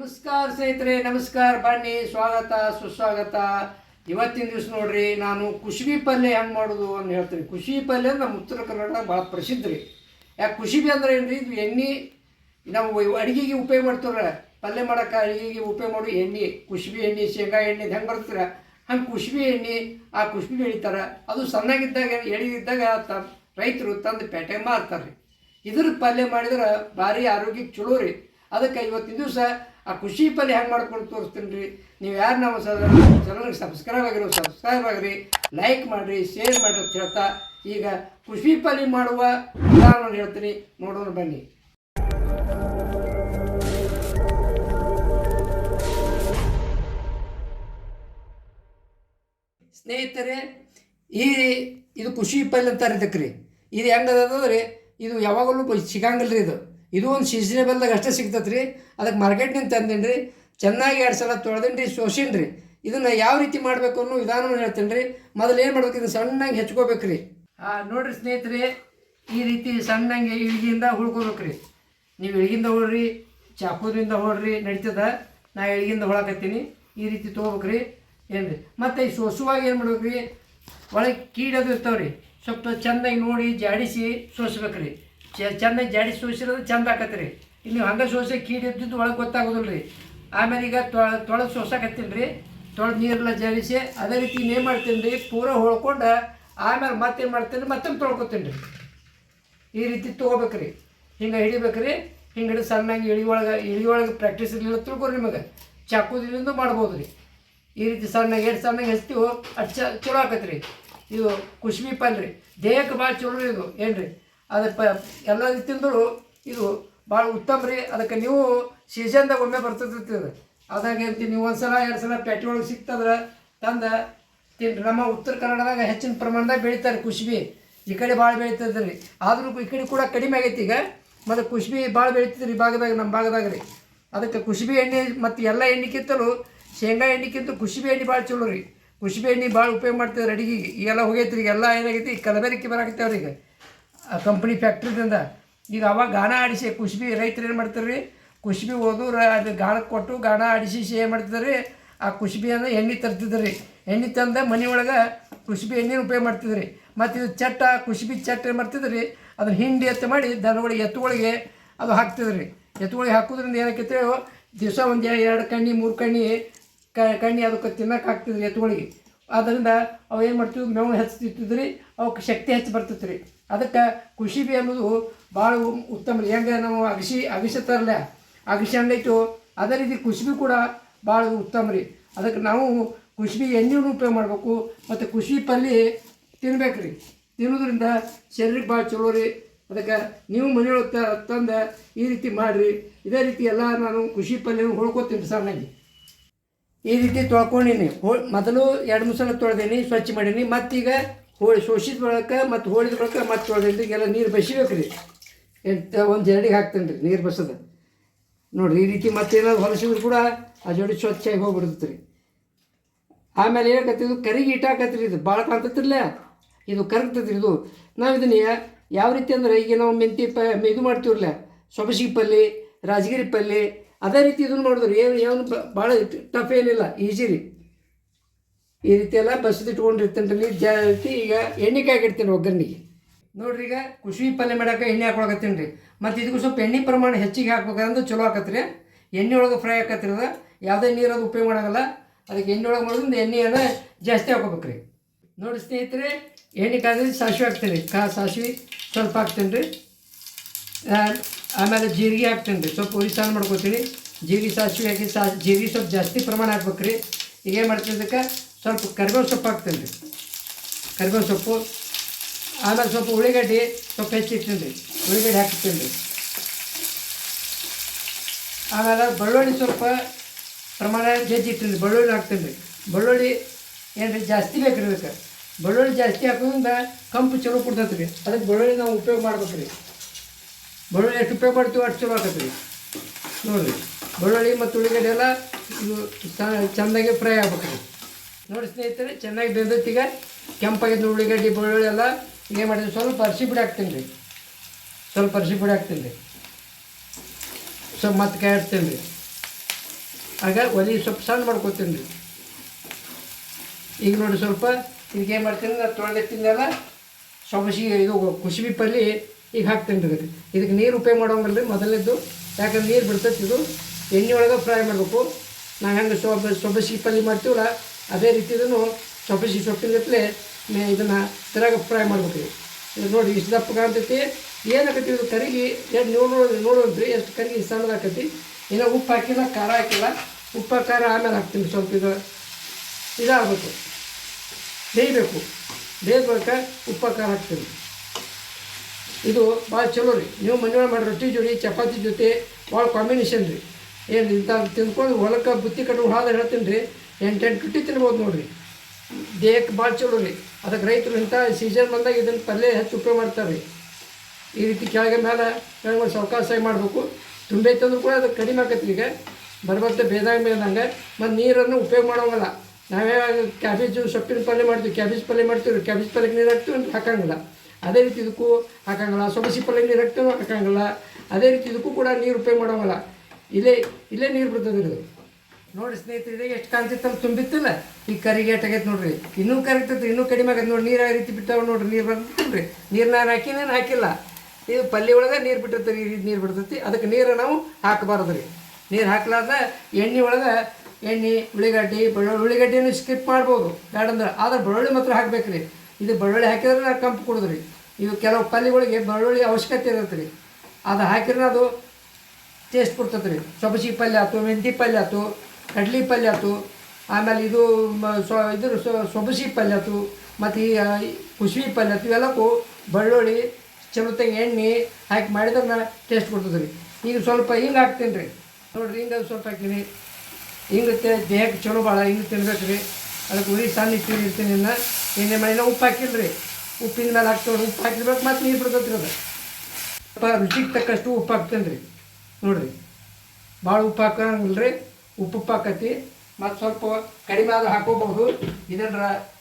ನಮಸ್ಕಾರ ಸ್ನೇಹಿತರೆ, ನಮಸ್ಕಾರ ಬನ್ನಿ. ಸ್ವಾಗತ, ಸುಸ್ವಾಗತ. ಇವತ್ತಿನ ದಿವಸ ನೋಡ್ರಿ, ನಾನು ಕುಶಿಬಿ ಪಲ್ಯ ಹೆಂಗೆ ಮಾಡೋದು ಅಂತ ಹೇಳ್ತೀನಿ. ಕುಶಿಬಿ ಪಲ್ಯ ನಮ್ಮ ಉತ್ತರ ಕರ್ನಾಟಕ ಭಾಳ ಪ್ರಸಿದ್ಧ ರೀ. ಯಾಕೆ ಕುಶಿಬಿ ಅಂದ್ರೆ ಏನು ರೀ ಇದು ಎಣ್ಣೆ, ನಾವು ಅಡುಗೆಗೆ ಉಪಯೋಗ ಮಾಡ್ತಾವ್ರೆ. ಪಲ್ಯ ಮಾಡೋಕೆ ಅಡುಗೆಗೆ ಉಪಯೋಗ ಮಾಡೋ ಎಣ್ಣೆ. ಕುಶಿಬಿ ಎಣ್ಣೆ, ಶೇಂಗಾ ಎಣ್ಣೆ ಹೆಂಗೆ ಬರ್ತೀರ ಹಂಗೆ ಕುಶಿಬಿ ಎಣ್ಣೆ, ಆ ಕುಶಿಬಿ ಬೆಳಿತಾರೆ. ಅದು ಸಣ್ಣಗಿದ್ದಾಗ ಎಳಿದಿದ್ದಾಗ ರೈತರು ತಂದು ಪೇಟೆ ಮಾರ್ತಾರೆ ಇದ್ರ ಪಲ್ಯ ಮಾಡಿದ್ರೆ ಭಾರಿ ಆರೋಗ್ಯಕ್ಕೆ ಚಲೋ ರೀ. ಅದಕ್ಕೆ ಇವತ್ತಿನ ದಿವಸ ಆ ಖುಷಿ ಪಲ್ಯ ಹೆಂಗೆ ಮಾಡ್ಕೊಂಡು ತೋರಿಸ್ತೀನಿ ರೀ ನೀವು ಯಾರು ನಮ್ಮ ಚಾನಲ್ಗೆ ಸಬ್ಸ್ಕ್ರೈಬ್ ಆಗಿರೋ ಸಬ್ಸ್ಕ್ರೈಬ್ ಆಗಿರಿ ಲೈಕ್ ಮಾಡಿರಿ ಶೇರ್ ಮಾಡಿರಿ ಅಂತ ಹೇಳ್ತಾ, ಈಗ ಖುಷಿ ಪಲ್ಯ ಮಾಡುವ ವಿಧಾನವನ್ನು ಹೇಳ್ತೀನಿ. ನೋಡೋಣ ಬನ್ನಿ. ಸ್ನೇಹಿತರೆ, ಈ ಇದು ಖುಷಿ ಪಲ್ಯ ಅಂತಾರೆ ಇದಕ್ಕೆ ರೀ ಇದು ರೀ ಇದು ಯಾವಾಗಲೂ ಸಿಗಂಗಿಲ್ಲ ರೀ ಇದು. ಇದು ಒಂದು ಸೀಸನೇಬಲ್ದಾಗ ಅಷ್ಟೇ ಸಿಗ್ತೈತೆ ರೀ ಅದಕ್ಕೆ ಮಾರ್ಕೆಟ್ನಿಂದ ತಂದೀನಿ ರೀ ಚೆನ್ನಾಗಿ ಎರಡು ಸಲ ತೊಳೆದೀನಿ ರೀ ಸೋಸೀನಿ ರೀ ಇದನ್ನು ಯಾವ ರೀತಿ ಮಾಡಬೇಕು ಅನ್ನೋ ವಿಧಾನವನ್ನು ಹೇಳ್ತೀನಿ ರೀ ಮೊದಲು ಏನು ಮಾಡ್ಬೇಕು? ಇದು ಸಣ್ಣಂಗೆ ಹೆಚ್ಕೋಬೇಕು ರೀ ನೋಡಿರಿ ಸ್ನೇಹಿತರೆ, ಈ ರೀತಿ ಸಣ್ಣಂಗೆ ಇಳಿಗಿಂದ ಹುಳ್ಕೋಬೇಕು ರೀ ನೀವು ಇಳಿಗಿಂದ ಹೊಡ್ರಿ ಚಾಕುದ್ರಿಂದ ಹೊಡ್ರಿ, ನಡೀತದ? ನಾ ಇಳಿಗಿಂದ ಹೊಳಕತ್ತೀನಿ. ಈ ರೀತಿ ತೊಗೋಬೇಕ್ರಿ. ಏನು ರೀ ಮತ್ತು ಈ ಸೋಸುವಾಗ ಏನು ಮಾಡ್ಬೇಕು ರೀ ಒಳಗೆ ಕೀಡೋದು ಇರ್ತಾವೆ ರೀ ಸ್ವಲ್ಪ ಚೆಂದಾಗಿ ನೋಡಿ ಜಾಡಿಸಿ ಸೋಸ್ಬೇಕ್ರಿ. ಚ ಚೆಂದಾಗಿ ಜಡಿ ಸೋಸಿರೋದು ಚಂದ ಆಕತ್ರಿ. ರೀ ಇಲ್ಲಿ ನೀವು ಹಂಗೆ ಸೋಸಿ ಕೀಡಿ ಇದ್ದಿದ್ದು ಒಳಗೆ ಗೊತ್ತಾಗೋದಿಲ್ಲ ರೀ ಆಮೇಲೆ ಈಗ ತೊಳೆದು ಸೋಸಾಕತ್ತೀನಿ ರೀ ತೊಳೆದು ನೀರೆಲ್ಲ ಜಾಡಿಸಿ, ಅದೇ ರೀತಿ ಏನು ಮಾಡ್ತೀನಿ ರೀ ಪೂರ ಹೊಳ್ಕೊಂಡು ಆಮೇಲೆ ಮತ್ತೇನು ಮಾಡ್ತೀನಿ ಮತ್ತೊಮ್ಮೆ ತೊಳ್ಕೊತೀನಿ ರೀ ಈ ರೀತಿ ತೊಗೋಬೇಕ್ರಿ. ಹಿಂಗೆ ಹಿಡಿಬೇಕ್ರಿ. ಹಿಂಗೆ ಹಿಡಿದು ಸಣ್ಣಗೆ ಇಳಿ ಒಳಗೆ ಇಳಿ ಒಳಗೆ ಪ್ರಾಕ್ಟೀಸ್ ಇರಲಿಲ್ಲ ತಿಳ್ಕೊರಿ ನಿಮಗೆ. ಚಾಕುದಿಂದ ಮಾಡ್ಬೋದು ರೀ ಈ ರೀತಿ ಸಣ್ಣಗೆ, ಎಷ್ಟು ಸಣ್ಣಗೆ ಹಚ್ತೀವೋ ಅಷ್ಟು ಚಲೋ ಆಕತ್ರಿ. ರೀ ಇದು ಕುಶ್ಮಿ ಪಲ್ ರೀ ದೇಹಕ್ಕೆ ಭಾಳ ಚಲೋ ರೀ ಇದು. ಏನು ರೀ ಅದು ಪ, ಎಲ್ಲ ತಿಂದರೂ ಇದು ಭಾಳ ಉತ್ತಮ ರೀ. ಅದಕ್ಕೆ ನೀವು ಸೀಸನ್ದಾಗ ಒಮ್ಮೆ ಬರ್ತೈತಿ ಅದು ಅದಾಗ ನೀವು ಒಂದು ಸಲ ಎರಡು ಸಲ ಪೇಟೆ ಒಳಗೆ ಸಿಕ್ತಂದ್ರೆ ತಂದ ತಿನ್ರಿ ನಮ್ಮ ಉತ್ತರ ಕನ್ನಡದಾಗ ಹೆಚ್ಚಿನ ಪ್ರಮಾಣದಾಗ ಬೆಳೀತಾರೆ ಕುಶ್ಬಿ ಈ ಕಡೆ ಭಾಳ ಬೆಳೀತದ್ರಿ ರೀ ಆದರೂ ಈ ಕಡೆ ಕೂಡ ಕಡಿಮೆ ಆಗೈತಿ ಈಗ. ಮತ್ತು ಕುಶ್ಬಿ ಭಾಳ ಬೆಳೀತದೆ ರೀ ಭಾಗದಾಗ, ನಮ್ಮ ಭಾಗದಾಗ ರೀ. ಅದಕ್ಕೆ ಕುಶ್ಬಿ ಎಣ್ಣೆ ಮತ್ತು ಎಲ್ಲ ಎಣ್ಣೆಗಿಂತಲೂ ಶೇಂಗಾ ಎಣ್ಣೆಗಿಂತ ಕುಶ್ಬಿ ಎಣ್ಣೆ ಭಾಳ ಚಲೋ ರೀ. ಕುಶ್ಬಿ ಎಣ್ಣೆ ಭಾಳ ಉಪಯೋಗ ಮಾಡ್ತಿದ್ರು ಅಡುಗೆಗೆ. ಈಗೆಲ್ಲ ಹೋಗೈತಿ ರೀ ಎಲ್ಲ ಏನಾಗೈತಿ ಕಲಬೆರಕೆ ಬರಾಕತ್ತೇವ್ರಿ ಈಗ. ಕಂಪ್ನಿ ಫ್ಯಾಕ್ಟ್ರಿದಿಂದ ಈಗ ಅವಾಗ ಗಾಣ ಆಡಿಸಿ ಕುಶ್ಬಿ ರೈತರು ಏನು ಮಾಡ್ತಾರೆ ರೀ ಕುಶ್ಬಿ ಓದು ಅದು ಗಾಣಕ್ಕೆ ಕೊಟ್ಟು ಗಾಣ ಆಡಿಸಿ ಏನು ಮಾಡ್ತಿದ್ದಾರೆ ಆ ಕುಶ್ಬಿಯನ್ನು ಎಣ್ಣೆ ತರ್ತಿದ್ರು ರೀ ಎಣ್ಣೆ ತಂದ ಮನೆ ಒಳಗೆ ಕುಶ್ಬಿ ಎಣ್ಣೆ ಉಪಯೋಗ ಮಾಡ್ತಿದ್ರಿ ಮತ್ತು ಇದು ಚಟ್ಟ ಕುಶ್ಬಿ ಚಟ್ಟ ಏನು ಮಾಡ್ತಿದ್ರಿ ಅದು ಹಿಂಡಿ ಎತ್ತು ಮಾಡಿ ದನಗಳಿಗೆ ಎತ್ತುಗಳಿಗೆ ಅದು ಹಾಕ್ತಿದ್ರಿ ಎತ್ತುಗಳಿಗೆ ಹಾಕೋದ್ರಿಂದ ಏನಕ್ಕೆ ದಿವಸ ಒಂದು ಎರಡು ಕಣ್ಣಿ, ಮೂರು ಕಣ್ಣಿ ಕಣ್ಣಿ ಅದಕ್ಕೆ ತಿನ್ನಕ್ಕೆ ಹಾಕ್ತಿದ್ರಿ ಎತ್ತುಗಳಿಗೆ. ಆದ್ದರಿಂದ ಅವು ಏನು ಮಾಡ್ತಿದ್ವಿ? ಮೇವು ಹೆಚ್ಚಿತ್ತಿದ್ರಿ ಅವಕ್ಕೆ ಶಕ್ತಿ ಹೆಚ್ಚು ಬರ್ತಿತ್ತು ರೀ. ಅದಕ್ಕೆ ಕುಶಿಬಿ ಅನ್ನೋದು ಭಾಳ ಉತ್ತಮ ಹೆಂಗೆ ನಾವು ಅಗಸಿ ಅಗಸತ್ತಾರಲ್ಲ ಅಗಸಿ ಹಂಗೈತು ಅದೇ ರೀತಿ ಕುಶಿಬಿ ಕೂಡ ಭಾಳ ಉತ್ತಮ ರೀ. ಅದಕ್ಕೆ ನಾವು ಕುಶಿಬಿ ಎಣ್ಣೆಯನ್ನು ಉಪಯೋಗ ಮಾಡಬೇಕು, ಮತ್ತು ಕುಶಿ ಪಲ್ಲಿ ತಿನ್ಬೇಕು ರೀ. ತಿನ್ನೋದ್ರಿಂದ ಶರೀರಕ್ಕೆ ಭಾಳ ಚಲೋ ರೀ. ಅದಕ್ಕೆ ನೀವು ಮನೆಯೊಳಗೆ ತಂದು ಈ ರೀತಿ ಮಾಡಿರಿ. ಇದೇ ರೀತಿ ಎಲ್ಲ ನಾನು ಖುಷಿ ಪಲ್ಯನ ಹೊಳ್ಕೊತೀನಿ ಸಣ್ಣಗೆ. ಈ ರೀತಿ ತೊಳ್ಕೊಂಡೀನಿ. ಹೊ, ಮೊದಲು ಎರಡು ಮೂರು ಸಲ ತೊಳೆದೀನಿ, ಸ್ವಚ್ಛ ಮಾಡೀನಿ. ಮತ್ತೀಗ ಹೋಳಿ ಸೋಸಿದ ಬಳಕ ಮತ್ತು ಹೋಳಿದ ಬಳಕ ಮತ್ತು ತೊಳೆದಿದ್ದಕ್ಕೆಲ್ಲ ನೀರು ಬಸಿಬೇಕು ರೀ ಎಂಟು ಒಂದು ಜರಡಿಗೆ ಹಾಕ್ತೇನೆ ರೀ ನೀರು ಬಸದ ನೋಡಿರಿ ಈ ರೀತಿ ಮತ್ತೇನಾದ್ರು ಹೊಲಸಿದ್ರು ಕೂಡ ಆ ಜೋಡಿ ಸ್ವಚ್ಛಾಗಿ ಹೋಗ್ಬಿಡ್ತೈತೆ ರೀ ಆಮೇಲೆ ಏನಾಕತ್ತಿದ್ದು ಕರಿಗೆ ಇಟ್ಟಾಕತ್ರಿ ಇದು. ಭಾಳ ಕಾಣ್ತೈತಿರ್ಲ ಇದು ಕರಗ್ತೈತ್ರಿ ಇದು. ನಾವು ಇದನ್ನ ಯಾವ ರೀತಿ ಅಂದ್ರೆ ಈಗ ನಾವು ಮೆಂತಿ ಪ ಇದು ಮಾಡ್ತೀವ್ರಲ್ಲ, ಸೊಬಸಿಗೆ ಪಲ್ಯ ರಾಜಗಿರಿ ಪಲ್ಲೆ, ಅದೇ ರೀತಿ ಇದನ್ನು ಮಾಡಿದ್ರು. ಏನು ಏನು ಭಾಳ ಟಫ್ ಏನಿಲ್ಲ ಈಸಿ ರೀ. ಈ ರೀತಿ ಎಲ್ಲ ಬಸ್ದು ಇಟ್ಕೊಂಡಿರ್ತೇನೆ ರೀ ಜಾಸ್ತಿ ಈಗ ಎಣ್ಣೆ ಕಾಯಿಗಿಡ್ತೀನಿ ಒಗ್ಗರಣೆಗೆ. ನೋಡ್ರಿ ಈಗ ಕುಶಿ ಪಲ್ಯ ಮಾಡಕ್ಕೆ ಎಣ್ಣೆ ಹಾಕೊಳಕತ್ತೀನಿ ರೀ. ಮತ್ತು ಇದಕ್ಕೂ ಸ್ವಲ್ಪ ಎಣ್ಣೆ ಪ್ರಮಾಣ ಹೆಚ್ಚಿಗೆ ಹಾಕ್ಬೇಕಂದ್ರೆ ಚಲೋ ಆಕತ್ರಿ. ಎಣ್ಣೆ ಒಳಗೆ ಫ್ರೈ ಆಕತ್ರಿ ಅದು. ಯಾವುದೇ ನೀರು ಅದು ಉಪಯೋಗ ಮಾಡೋಂಗಿಲ್ಲ. ಅದಕ್ಕೆ ಎಣ್ಣೆ ಒಳಗೆ ಮಾಡೋದ್ರಿಂದ ಎಣ್ಣೆಯನ್ನು ಜಾಸ್ತಿ ಹಾಕೋಬೇಕು ರೀ. ನೋಡಿ ಸ್ನೇಹಿತರೆ, ಎಣ್ಣೆ ಕಾದ್ರೆ ಸಾಸಿವೆ ಹಾಕ್ತೀನಿ ರೀ. ಕಾ ಸಾಸಿವೆ ಸ್ವಲ್ಪ ಹಾಕ್ತೀನಿ ರೀ. ಆಮೇಲೆ ಜೀರಿಗೆ ಹಾಕ್ತೀನಿ ರೀ. ಸ್ವಲ್ಪ ಉರಿ ಸ್ನಾನ ಮಾಡ್ಕೊತೀನಿ ಜೀರಿಗೆ ಸಾಸಿವೆ ಹಾಕಿ ಸಾ, ಜೀರಿಗೆ ಸ್ವಲ್ಪ ಜಾಸ್ತಿ ಪ್ರಮಾಣ ಹಾಕ್ಬೇಕು ರೀ. ಈಗ ಏನು ಮಾಡ್ತೀನಿ ಇದಕ್ಕೆ? ಸ್ವಲ್ಪ ಕರಿಬೇವು ಸೊಪ್ಪು ಹಾಕ್ತೀನಿ. ರೀ ಕರಿಬೇವು ಸೊಪ್ಪು, ಆಮೇಲೆ ಸ್ವಲ್ಪ ಉಳ್ಳಿಗಡ್ಡಿ ಸ್ವಲ್ಪ ಹೆಚ್ಚಿಡ್ತೀನಿ ರೀ ಉಳ್ಳಿಗಡ್ಡೆ ಹಾಕ್ತೀನಿ. ರೀ ಆಮೇಲೆ ಬೆಳ್ಳುಳ್ಳಿ ಸ್ವಲ್ಪ ಪ್ರಮಾಣ ಜಜ್ಜಿಟ್ಟಿನಿ ರೀ ಬೆಳ್ಳುಳ್ಳಿ ಹಾಕ್ತೀನಿ. ರೀ ಬೆಳ್ಳುಳ್ಳಿ ಏನು ರೀ ಜಾಸ್ತಿ ಬೇಕು ರೀ ಅದಕ್ಕೆ? ಬೆಳ್ಳುಳ್ಳಿ ಜಾಸ್ತಿ ಹಾಕೋದ್ರಿಂದ ಕಂಪು ಚಲೋ ಕೊಡ್ತೈತೆ ರೀ. ಅದಕ್ಕೆ ಬೆಳ್ಳುಳ್ಳಿ ನಾವು ಉಪಯೋಗ ಮಾಡ್ಬೇಕು ರೀ. ಬೆಳ್ಳುಳ್ಳಿ ಎಷ್ಟು ಉಪಯೋಗ ಮಾಡ್ತೀವಿ ಅಷ್ಟು ಚಲೋ ಆಕತ್ರಿ. ನೋಡಿರಿ, ಬೆಳ್ಳುಳ್ಳಿ ಮತ್ತು ಉಳ್ಳಿಗಡ್ಡೆ ಎಲ್ಲ ಇದು ಚ- ಚೆಂದಾಗಿ ಫ್ರೈ ಆಗ್ಬೇಕು ನೋಡಿ ಸ್ನೇಹಿತರೆ, ಚೆನ್ನಾಗಿ ಬೆಂದತ್ತೀಗ ಕೆಂಪಾಗಿದ್ದು ಉಳ್ಳಿಗಡ್ಡೆ ಬೆಳ್ಳುಳ್ಳಿ ಎಲ್ಲ ಏನು ಮಾಡಿದ್ವಿ ಸ್ವಲ್ಪ ಅರಿಸಿ ಪುಡಿ ಹಾಕ್ತೀನಿ ರೀ. ಸ್ವಲ್ಪ ಅರಿಸಿ ಪುಡಿ ಹಾಕ್ತೀನಿ ರೀ. ಸ್ವಲ್ಪ ಮತ್ತೆ ಕಾಯಿ ರೀ. ಆಗ ಒಲಿ ಸ್ವಲ್ಪ ಸಣ್ಣ ಮಾಡ್ಕೊತೀನಿ ರೀ. ಈಗ ನೋಡಿ ಸ್ವಲ್ಪ ಈಗ ಏನು ಮಾಡ್ತೀನಿ ನಾನು ತೊಳೆದಿಟ್ಟಿದ್ದೆಲ್ಲ ಸೊಬಸಿ ಇದು ಕುಸುಬಿ ಪಲ್ಲಿ ಈಗ ಹಾಕ್ತೀನಿ ರೀ. ಇದಕ್ಕೆ ನೀರು ಉಪಯೋಗ ಮಾಡೋಂಗಿಲ್ಲ ರೀ ಮೊದಲನೇದು ಯಾಕಂದ್ರೆ ನೀರು ಬಿಡ್ತೈತಿ ಇದು. ಎಣ್ಣೆ ಒಳಗೆ ಫ್ರೈ ಮಾಡಬೇಕು. ನಾವು ಹೆಂಗೆ ಸೊಬ ಸೊಬಸಿ ಪಲ್ಲಿ ಮಾಡ್ತೀವಲ್ಲ ಅದೇ ರೀತಿ ಇದನ್ನು ಸೊಬಸಿ ಸೊಪ್ಪಿನಗತ್ಲೆ ಮೇ ಇದನ್ನು ಸರಿಯಾಗಿ ಫ್ರೈ ಮಾಡ್ಬೇಕು. ಇದು ನೋಡಿ ಇಷ್ಟು ದಪ್ಪ ಕಾಣ್ತೈತಿ. ಏನಾಗತ್ತೆ ಇದು ಕರಿಗಿ ಎಷ್ಟು ನೋಡಿ, ನೋಡುವಂತ್ರಿ ಎಷ್ಟು ಕರಿಗಿ ಸಣ್ಣದಾಕತಿ ಇನ್ನು ಉಪ್ಪು ಹಾಕಿಲ್ಲ, ಖಾರ ಹಾಕಿಲ್ಲ. ಉಪ್ಪು ಖಾರ ಆಮೇಲೆ ಹಾಕ್ತೀನಿ ಸ್ವಲ್ಪ ಇದು ಇದಾಗಬೇಕು. ಬೇಯಬೇಕು. ಬೇಯ್ಬೇಕಾ ಉಪ್ಪು ಖಾರ ಹಾಕ್ತೀನಿ. ಇದು ಭಾಳ ಚಲೋ ರೀ. ನೀವು ಮನೆಯೊಳಗೆ ಮಾಡಿ ರೊಟ್ಟಿ ಜೋಡಿ, ಚಪಾತಿ ಜೊತೆ ಭಾಳ ಕಾಂಬಿನೇಷನ್ ರೀ. ಏನು ಇಂಥ ತಿಂದ್ಕೊಂಡು ಹೊಲಕ್ಕೆ ಬುತ್ತಿ ಕಟ್ಟು ಹಾಲು ಹೇಳ್ತೀನಿ ರೀ. ಎಂಟೆಂಟು ರೊಟ್ಟಿ ತಿನ್ಬೋದು ನೋಡಿರಿ. ದೇಹಕ್ಕೆ ಭಾಳ ಚಲೋ ರೀ. ಅದಕ್ಕೆ ರೈತರು ಇಂಥ ಸೀಸನ್ ಬಂದಾಗ ಇದನ್ನು ಪಲ್ಯ ಹೆಚ್ಚು ಉಪಯೋಗ ಮಾಡ್ತಾರೆ ರೀ ಈ ರೀತಿ ಕೆಳಗೆ ಮೇಲೆ ಕೆಳಗೆ ಮಾಡಿ ಮಾಡಬೇಕು. ತುಂಬೈತಂದ್ರೂ ಕೂಡ ಅದು ಕಡಿಮೆ ಆಗತ್ತೆ ಈಗ. ಬರ್ಬರ್ತ ಭೇದಾಗ ಮೇದಂಗೆ ಮತ್ತು ನೀರನ್ನು ಉಪಯೋಗ ಮಾಡೋಂಗಲ್ಲ. ನಾವೇ ಕ್ಯಾಬೇಜು ಸೊಪ್ಪಿನ ಪಲ್ಯ ಮಾಡ್ತೀವಿ. ಕ್ಯಾಬೇಜ್ ಪಲ್ಯ ಮಾಡ್ತೀವಿ ಕ್ಯಾಬೇಜ್ ಪಲ್ಯಕ್ಕೆ ನೀರು ಹಾಕ್ತೀವಿ ಅಂತ ಹಾಕಂಗಿಲ್ಲ. ಅದೇ ರೀತಿ ಇದಕ್ಕೂ ಹಾಕಂಗಿಲ್ಲ. ಸೊಬಸಿ ಪಲ್ಯ ನೀರು ಹಾಕ್ತೀವಿ ಹಾಕಂಗಿಲ್ಲ. ಅದೇ ರೀತಿ ಇದಕ್ಕೂ ಕೂಡ ನೀರು ಉಪಯೋಗ ಮಾಡೋಂಗಿಲ್ಲ. ಇಲ್ಲೇ ಇಲ್ಲೇ ನೀರು ಬಿಡ್ತದೆ ಇದು. ನೋಡಿ ಸ್ನೇಹಿತರೆ, ಎಷ್ಟು ಕಾಣ್ತಿತ್ತಲ್ಲ ತುಂಬಿತ್ತಲ್ಲ? ಈ ಕರಿಗೆ ಆಗೈತೆ ನೋಡ್ರಿ. ಇನ್ನೂ ಕರಿತೈತೆ ಇನ್ನೂ ಕಡಿಮೆ ಆಗೈತೆ ನೋಡಿ ನೀರು ಆ ರೀತಿ ಬಿಟ್ಟಾವ ನೋಡ್ರಿ, ನೀರು ಬಂದ್ರಿ ನೀರು ನಾನು ಹಾಕಿನೇನು ಹಾಕಿಲ್ಲ. ಇದು ಪಲ್ಯ ಒಳಗೆ ನೀರು ಬಿಟ್ಟಿರ್ತೀರಿ ಈ ರೀತಿ ನೀರು ಬಿಡ್ತೈತಿ. ಅದಕ್ಕೆ ನೀರು ನಾವು ಹಾಕಬಾರ್ದು ರೀ. ನೀರು ಹಾಕ್ಲಾರ್ದ ಎಣ್ಣೆ ಒಳಗೆ ಎಣ್ಣೆ ಉಳ್ಳಿಗಡ್ಡಿ ಬೆಳ್ಳುಳ್ಳಿ ಉಳ್ಳಿಗಡ್ಡಿಯನ್ನು ಸ್ಕಿಪ್ ಮಾಡ್ಬೋದು. ಬೇಡಂದ್ರೆ ಆದ್ರೆ ಬೆಳ್ಳುಳ್ಳಿ ಮಾತ್ರ ಹಾಕ್ಬೇಕು ರೀ. ಇದು ಬೆಳ್ಳುಳ್ಳಿ ಹಾಕಿದ್ರೆ ನಾವು ಕಂಪು ಕೊಡೋದು ರೀ. ಇವು ಕೆಲವು ಪಲ್ಲಿಗಳಿಗೆ ಬೆಳ್ಳುಳ್ಳಿ ಅವಶ್ಯಕತೆ ಇರುತ್ತೆ ರೀ. ಅದು ಹಾಕಿದ್ರೆ ಅದು ಟೇಸ್ಟ್ ಕೊಡ್ತೈತೆ ರೀ. ಸೊಬಸಿ ಪಲ್ಯ ಆಯ್ತು, ಮೆಂತಿ ಪಲ್ಯ ಆಯ್ತು ಕಡ್ಲಿ ಆಯ್ತು ಆಮೇಲೆ ಇದು ಸೊ ಇದ್ರ ಸೊಬಸಿ ಆಯ್ತು ಮತ್ತು ಈ ಕುಸುಬಿ ಪಲ್ಯ ಆಯ್ತು ಇವೆಲ್ಲಕ್ಕೂ ಬೆಳ್ಳುಳ್ಳಿ ಚಲೋತ್ತಾಗ ಎಣ್ಣೆ ಹಾಕಿ ಮಾಡಿದ್ರೆ ಟೇಸ್ಟ್ ಕೊಡ್ತದೆ ರೀ. ಈಗ ಸ್ವಲ್ಪ ಹಿಂಗೆ ಹಾಕ್ತೀನಿ ರೀ. ನೋಡಿರಿ, ಹಿಂಗೆ ಸ್ವಲ್ಪ ಹಾಕ್ತೀನಿ. ಹಿಂಗೆ ದೇಹಕ್ಕೆ ಚಲೋ ಭಾಳ ಹಿಂಗೆ ತಿನ್ಬೇಕು ರೀ. ಅದಕ್ಕೆ ಉರಿ ಸಣ್ಣ ತಿನ್ನ ಇರ್ತೀನಿ ಇನ್ನು. ಎಣ್ಣೆ ಮಾಡಿನ ಉಪ್ಪು ಹಾಕಿಲ್ಲ ರೀ. ಉಪ್ಪಿನ ಮೇಲೆ ಹಾಕ್ತೇವೆ ಉಪ್ಪು ಹಾಕಿರ್ಬೇಕು, ಮತ್ತು ನೀರು ಬಿಡ್ತೈತೆ ಅದು. ಸ್ವಲ್ಪ ರುಚಿಗೆ ತಕ್ಕಷ್ಟು ಉಪ್ಪು ಹಾಕ್ತೇನೆ ರೀ. ನೋಡಿರಿ, ಭಾಳ ಉಪ್ಪು ಹಾಕಂಗಿಲ್ಲ ರೀ. ಉಪ್ಪು ಉಪ್ಪು ಹಾಕತಿ ಮತ್ತು ಸ್ವಲ್ಪ ಕಡಿಮೆ ಆದ್ರೆ ಹಾಕೋಬಹುದು. ಇದನ್ನ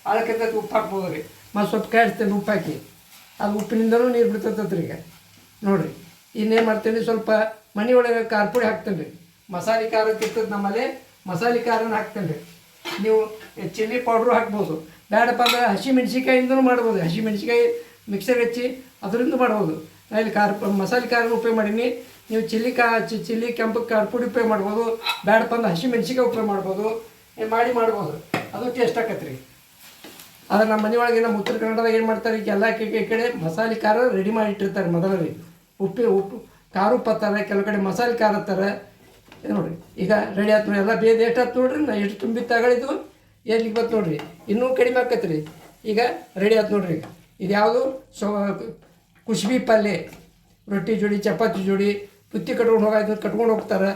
ಅದಕ್ಕಿಂತ ಉಪ್ಪು ಹಾಕ್ಬೋದು ರೀ. ಮತ್ತು ಸ್ವಲ್ಪ ಕಾಯಿಸ್ತೇನೆ ಉಪ್ಪು ಹಾಕಿ ಅದು ಉಪ್ಪಿನಿಂದಲೂ ನೀರು ಬಿಡ್ತೈತತ್ರಿ ಈಗ. ನೋಡಿರಿ. ಇನ್ನೇನು ಮಾಡ್ತೇನೆ, ಸ್ವಲ್ಪ ಮನೆ ಒಳಗೆ ಖಾರ ಪುಡಿ ಹಾಕ್ತೇನೆ ರೀ. ಮಸಾಲೆ ಖಾರ ತಿರ್ತದೆ ನಮ್ಮಲ್ಲಿ ಮಸಾಲೆ ಖಾರನ ಹಾಕ್ತೇನೆ ರೀ. ನೀವು ಚಿಲ್ಲಿ ಪೌಡ್ರು ಹಾಕ್ಬೋದು. ಬೇಡಪ್ಪ ಅಂದ್ರೆ ಹಸಿ ಮೆಣಸಿಕಾಯಿಂದನೂ ಮಾಡ್ಬೋದು. ಹಸಿ ಮೆಣಸಿಕಾಯಿ ಮಿಕ್ಸರ್ ಹಚ್ಚಿ ಅದರಿಂದ ಮಾಡ್ಬೋದು. ಇಲ್ಲಿ ಖಾರ ಮಸಾಲೆ ಖಾರನ ಉಪಯೋಗ ಮಾಡೀನಿ. ನೀವು ಚಿಲ್ಲಿ ಕಾ ಚಿಲ್ಲಿ, ಕೆಂಪು ಕರ್ಪುಡಿ ಪುಡಿ ಉಪಯೋಗ ಮಾಡ್ಬೋದು. ಬ್ಯಾಡಪ್ಪ ಅಂದ್ರೆ ಹಸಿ ಮೆಣಸಿಕಾಯಿ ಉಪಯೋಗ ಮಾಡ್ಬೋದು. ಮಾಡಿ ಮಾಡ್ಬೋದು. ಅದು ಟೇಸ್ಟ್ ಆಕತ್ರಿ. ರೀ ಆದ್ರೆ ನಮ್ಮ ಮನೆಯೊಳಗೆ ನಮ್ಮ ಉತ್ತರ ಕನ್ನಡದಾಗ ಏನು ಮಾಡ್ತಾರೆ, ಈಗ ಎಲ್ಲ ಈ ಕಡೆ ಮಸಾಲೆ ಖಾರ ರೆಡಿ ಮಾಡಿ ಇಟ್ಟಿರ್ತಾರೆ ಮೊದಲ ಉಪ್ಪಿ, ಉಪ್ಪು, ಖಾರ ಉಪ್ಪು ಕೆಲವು ಕಡೆ ಮಸಾಲೆ ಖಾರ ಹತ್ತಾರೆ ನೋಡಿರಿ ನೋಡ್ರಿ, ಈಗ ರೆಡಿ ಆಯ್ತು ನೋಡಿ ಎಲ್ಲ ಬೇದ ಎಷ್ಟು ಆಯ್ತು ನೋಡ್ರಿ, ನಾ ಎಷ್ಟು ತುಂಬಿ ತಗೊಳಿದ್ದು ಎಲ್ಲಿಗೆ ಬಂತು ನೋಡ್ರಿ, ಇನ್ನೂ ಕಡಿಮೆ ಆಕತ್ತೆ ರೀ ಈಗ ರೆಡಿ ಆಯ್ತು ನೋಡ್ರಿ, ಈಗ. ಇದು ಯಾವುದು ಸೊ ಕುಶ್ಬಿ ಪಲ್ಯ ರೊಟ್ಟಿ ಜೋಡಿ, ಚಪಾತಿ ಜೋಡಿ ಬುತ್ತಿ ಕಟ್ಕೊಂಡು ಹೋಗಾಯ್ತು ಕಟ್ಕೊಂಡು ಹೋಗ್ತಾರೆ.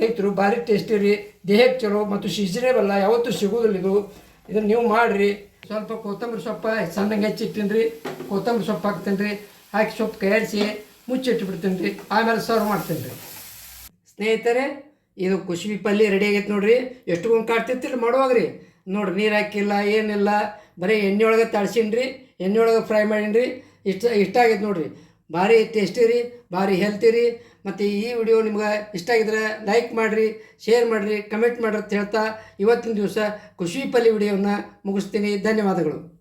ರೈತರು ಭಾರಿ ಟೇಸ್ಟಿ ರೀ. ದೇಹಕ್ಕೆ ಚಲೋ ಮತ್ತು ಸೀಸನೇಬಲ್ಲ ಯಾವತ್ತೂ ಸಿಗೋದಿಲ್ಲ ಇದು. ಇದನ್ನು ನೀವು ಮಾಡಿರಿ. ಸ್ವಲ್ಪ ಕೊತ್ತಂಬರಿ ಸೊಪ್ಪು ಸಣ್ಣಗೆ ಹೆಚ್ಚಿಟ್ಟಿನಿ ರೀ ಕೊತ್ತಂಬರಿ ಸೊಪ್ಪು ಹಾಕ್ತೀನಿ ರೀ ಹಾಕಿ ಸೊಪ್ಪು ಕೈಯಾಡಿಸಿ ಮುಚ್ಚಿಟ್ಬಿಡ್ತೀನಿ ರೀ ಆಮೇಲೆ ಸರ್ವ್ ಮಾಡ್ತೀನಿ ರೀ ಸ್ನೇಹಿತರೆ, ಇದು ಕುಸುಬಿ ಪಲ್ಯ ರೆಡಿ ಆಗೈತೆ ನೋಡಿರಿ. ಎಷ್ಟು ಗುಂಡು ಕಾಡ್ತಿರ್ತಿಲ್ಲ ಮಾಡುವಾಗ ರೀ ನೋಡಿರಿ, ನೀರು ಹಾಕಿಲ್ಲ, ಏನಿಲ್ಲ. ಬರೀ ಎಣ್ಣೆ ಒಳಗೆ ತಳ್ಸೀನಿ ರೀ ಎಣ್ಣೆ ಒಳಗೆ ಫ್ರೈ ಮಾಡೀನಿ ರೀ ಇಷ್ಟ ಇಷ್ಟ ಆಗೈತೆ ನೋಡಿರಿ. ಭಾರಿ ಟೇಸ್ಟಿ ರೀ, ಭಾರಿ ಹೆಲ್ತಿ ರೀ. ಮತ್ತು ಈ ವಿಡಿಯೋ ನಿಮ್ಗೆ ಇಷ್ಟ ಆಗಿದ್ರೆ ಲೈಕ್ ಮಾಡಿರಿ, ಶೇರ್ ಮಾಡಿರಿ, ಕಮೆಂಟ್ ಮಾಡಿರಿ ಅಂತ ಹೇಳ್ತಾ ಇವತ್ತಿನ ದಿವಸ ಖುಷಿ ಪಲ್ಲಿ ವಿಡಿಯೋವನ್ನು ಮುಗಿಸ್ತೀನಿ. ಧನ್ಯವಾದಗಳು.